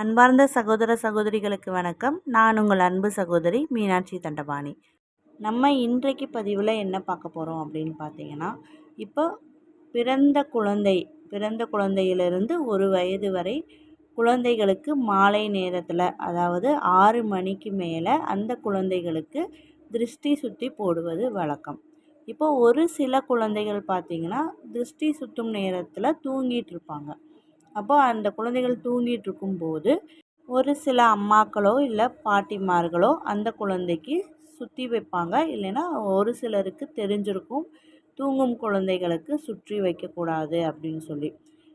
அன்பார்ந்த சகோதர சகோதரிகளுக்கு வணக்கம். நான் உங்கள் அன்பு சகோதரி மீனாட்சி தண்டபாணி. நம்ம இன்றைக்கு பதிவில் என்ன பார்க்க போகிறோம் அப்படின்னு பார்த்தீங்கன்னா இப்போ பிறந்த குழந்தை பிறந்த குழந்தையிலிருந்து ஒரு வயது வரை குழந்தைகளுக்கு மாலை நேரத்தில் அதாவது ஆறு மணிக்கு மேலே அந்த குழந்தைகளுக்கு திருஷ்டி சுற்றி போடுவது வழக்கம். இப்போ ஒரு சில குழந்தைகள் பார்த்திங்கன்னா திருஷ்டி சுற்றும் நேரத்தில் தூங்கிட்டு இருப்பாங்க. அப்போ அந்த குழந்தைகள் தூங்கிட்டு இருக்கும்போது ஒரு சில அம்மாக்களோ இல்லை பாட்டிமார்களோ அந்த குழந்தைக்கு சுற்றி வைப்பாங்க. இல்லைன்னா ஒரு சிலருக்கு தெரிஞ்சிருக்கும். தூங்கும் குழந்தைகளுக்கு சுற்றி வைக்கக்கூடாது அப்படின்னு சொல்லி.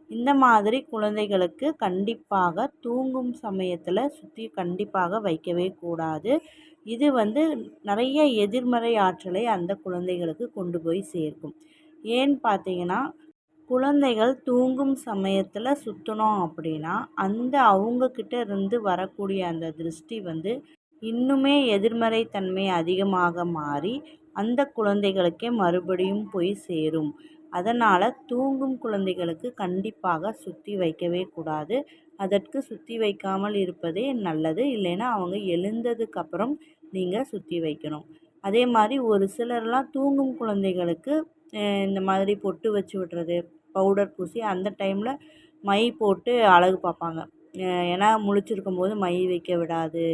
இந்த மாதிரி குழந்தைகளுக்கு கண்டிப்பாக தூங்கும் சமயத்தில் சுற்றி கண்டிப்பாக வைக்கவே கூடாது. இது வந்து நிறைய எதிர்மறை ஆற்றலை அந்த குழந்தைகளுக்கு கொண்டு போய் சேர்க்கும். ஏன்னு பார்த்தீங்கன்னா குழந்தைகள் தூங்கும் சமயத்தில் சுற்றினோம் அப்படின்னா அந்த அவங்கக்கிட்ட இருந்து வரக்கூடிய அந்த திருஷ்டி வந்து இன்னுமே எதிர்மறை தன்மை அதிகமாக மாறி அந்த குழந்தைகளுக்கே மறுபடியும் போய் சேரும். அதனால் தூங்கும் குழந்தைகளுக்கு கண்டிப்பாக சுற்றி வைக்கவே கூடாது. அதற்கு சுற்றி வைக்காமல் இருப்பதே நல்லது. இல்லைன்னா அவங்க எழுந்ததுக்கப்புறம் நீங்கள் சுற்றி வைக்கணும். அதே மாதிரி ஒரு சிலர்லாம் தூங்கும் குழந்தைகளுக்கு இந்த மாதிரி பொட்டு வச்சு விடுறது பவுடர் பூசி அந்த டைமில் மை போட்டு அழகு பார்ப்பாங்க. ஏன்னா முழிச்சிருக்கும் போது மை வைக்க விடாது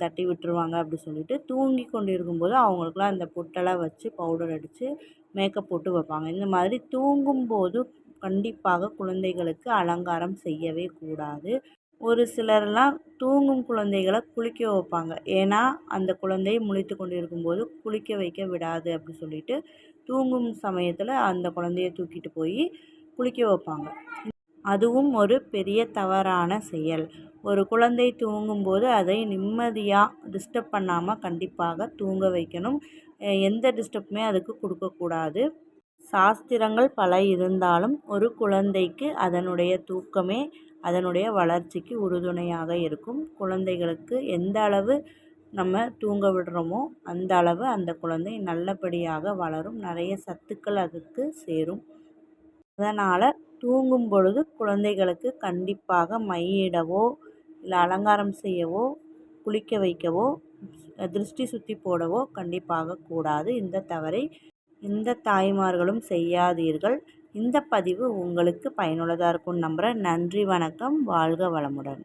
தட்டி விட்டுருவாங்க அப்படி சொல்லிட்டு தூங்கி கொண்டு இருக்கும்போது அவங்களுக்குலாம் அந்த பொட்டெல்லாம் வச்சு பவுடர் அடித்து மேக்கப் போட்டு வைப்பாங்க. இந்த மாதிரி தூங்கும்போது கண்டிப்பாக குழந்தைகளுக்கு அலங்காரம் செய்யவே கூடாது. ஒரு சிலர்லாம் தூங்கும் குழந்தைகளை குளிக்க வைப்பாங்க. ஏன்னா அந்த குழந்தை முழித்து கொண்டு இருக்கும்போது குளிக்க வைக்க விடாது அப்படி சொல்லிட்டு தூங்கும் சமயத்தில் அந்த குழந்தைய தூக்கிட்டு போய் குளிக்க வைப்பாங்க. அதுவும் ஒரு பெரிய தவறான செயல். ஒரு குழந்தை தூங்கும்போது அதை நிம்மதியாக டிஸ்டர்ப் பண்ணாமல் கண்டிப்பாக தூங்க வைக்கணும். எந்த டிஸ்டர்புமே அதுக்கு கொடுக்கக்கூடாது சாஸ்திரங்கள் பல இருந்தாலும் ஒரு குழந்தைக்கு அதனுடைய தூக்கமே அதனுடைய வளர்ச்சிக்கு உறுதுணையாக இருக்கும். குழந்தைகளுக்கு எந்த அளவு நம்ம தூங்க விடுறோமோ அந்த அளவு அந்த குழந்தை நல்லபடியாக வளரும். நிறைய சத்துக்கள் அதுக்கு சேரும். அதனால் தூங்கும் பொழுது குழந்தைகளுக்கு கண்டிப்பாக மையிடவோ இல்லை அலங்காரம் செய்யவோ குளிக்க வைக்கவோ திருஷ்டி சுற்றி போடவோ கண்டிப்பாக கூடாது. இந்த தவறை எந்த தாய்மார்களும் செய்யாதீர்கள். இந்த பதிவு உங்களுக்கு பயனுள்ளதாக இருக்கும்னு நம்புகிறேன் நன்றி வணக்கம். வாழ்க வளமுடன்.